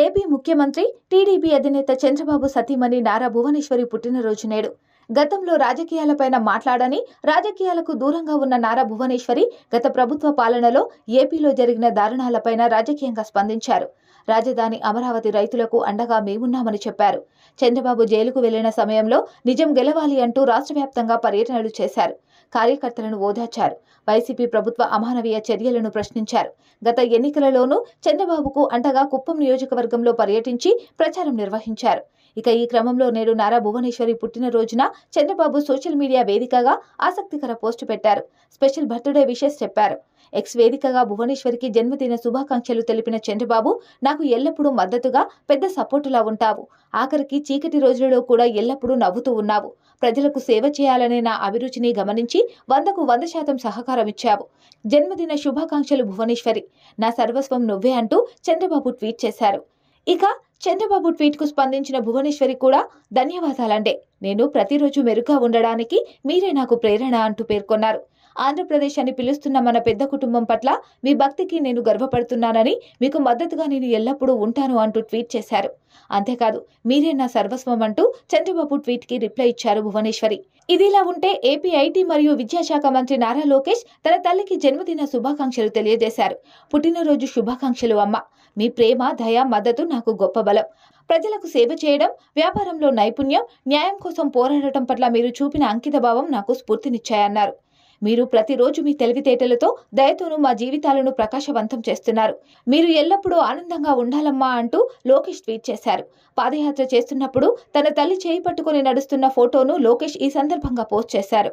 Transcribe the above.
AP ముఖ్యమంత్రి TDP అధినేత చంద్రబాబు సతీమణి నారా భువనేశ్వరి పుట్టినరోజు నేడు. గతంలో రాజకీయాలపైన మాట్లాడని రాజకీయాలకు దూరంగా ఉన్న నారా భువనేశ్వరి గత ప్రభుత్వ పాలనలో ఏపీలో జరిగిన దారుణాలపైన రాజకీయంగా స్పందించారు. రాజధాని అమరావతి రైతులకు అండగా మేమున్నామని చెప్పారు. చంద్రబాబు జైలుకు వెళ్ళిన సమయంలో నిజం గెలవాలి అంటూ రాష్ట్ర వ్యాప్తంగా పర్యటనలు చేశారు. కార్యకర్తలను ఓదార్చారు. వైసీపీ ప్రభుత్వ అమానవీయ చర్యలను ప్రశ్నించారు. గత ఎన్నికలలోనూ చంద్రబాబుకు అంటగా కుప్పం నియోజకవర్గంలో పర్యటించి ప్రచారం నిర్వహించారు. ఇక ఈ క్రమంలో నేడు నారా భువనేశ్వరి పుట్టినరోజున చంద్రబాబు సోషల్ మీడియా వేదికగా ఆసక్తికర పోస్టు పెట్టారు. స్పెషల్ బర్త్డే విషెస్ చెప్పారు. ఎక్స్ వేదికగా భువనేశ్వరికి జన్మదిన శుభాకాంక్షలు తెలిపిన చంద్రబాబు నాకు ఎల్లప్పుడూ మద్దతుగా పెద్ద సపోర్టులా ఉంటావు. ఆఖరికి చీకటి రోజులలో కూడా ఎల్లప్పుడూ నవ్వుతూ ఉన్నావు. ప్రజలకు సేవ చేయాలనే నా అభిరుచిని గమనించి వందకు వంద శాతం సహకారం ఇచ్చావు. జన్మదిన శుభాకాంక్షలు భువనేశ్వరి. నా సర్వస్వం నువ్వే అంటూ చంద్రబాబు ట్వీట్ చేశారు. ఇక చంద్రబాబు ట్వీట్కు స్పందించిన భువనేశ్వరి కూడా ధన్యవాదాలండే నేను ప్రతిరోజు మెరుగ్గా ఉండడానికి మీరే నాకు ప్రేరణ అంటూ పేర్కొన్నారు. ఆంధ్రప్రదేశ్ అని పిలుస్తున్న మన పెద్ద కుటుంబం పట్ల మీ భక్తికి నేను గర్వపడుతున్నానని మీకు మద్దతుగా నేను ఎల్లప్పుడూ ఉంటాను అంటూ ట్వీట్ చేశారు. అంతేకాదు మీరే నా సర్వస్వం అంటూ చంద్రబాబు ట్వీట్కి రిప్లై ఇచ్చారు భువనేశ్వరి. ఇదిలా ఉంటే ఏపీ ఐటీ మరియు విద్యాశాఖ మంత్రి నారా లోకేష్ తన తల్లికి జన్మదిన శుభాకాంక్షలు తెలియజేశారు. పుట్టినరోజు శుభాకాంక్షలు అమ్మ! మీ ప్రేమ దయ మద్దతు నాకు గొప్ప బలం. ప్రజలకు సేవ చేయడం వ్యాపారంలో నైపుణ్యం న్యాయం కోసం పోరాడటం పట్ల మీరు చూపిన అంకితభావం నాకు స్ఫూర్తినిచ్చాయన్నారు. మీరు ప్రతిరోజు మీ తెలివితేటలతో దయతోనూ మా జీవితాలను ప్రకాశవంతం చేస్తున్నారు. మీరు ఎల్లప్పుడూ ఆనందంగా ఉండాలమ్మా అంటూ లోకేష్ ట్వీట్ చేశారు. పాదయాత్ర చేస్తున్నప్పుడు తన తల్లి చేయి పట్టుకొని నడుస్తున్న ఫోటోను లోకేష్ ఈ సందర్భంగా పోస్ట్ చేశారు.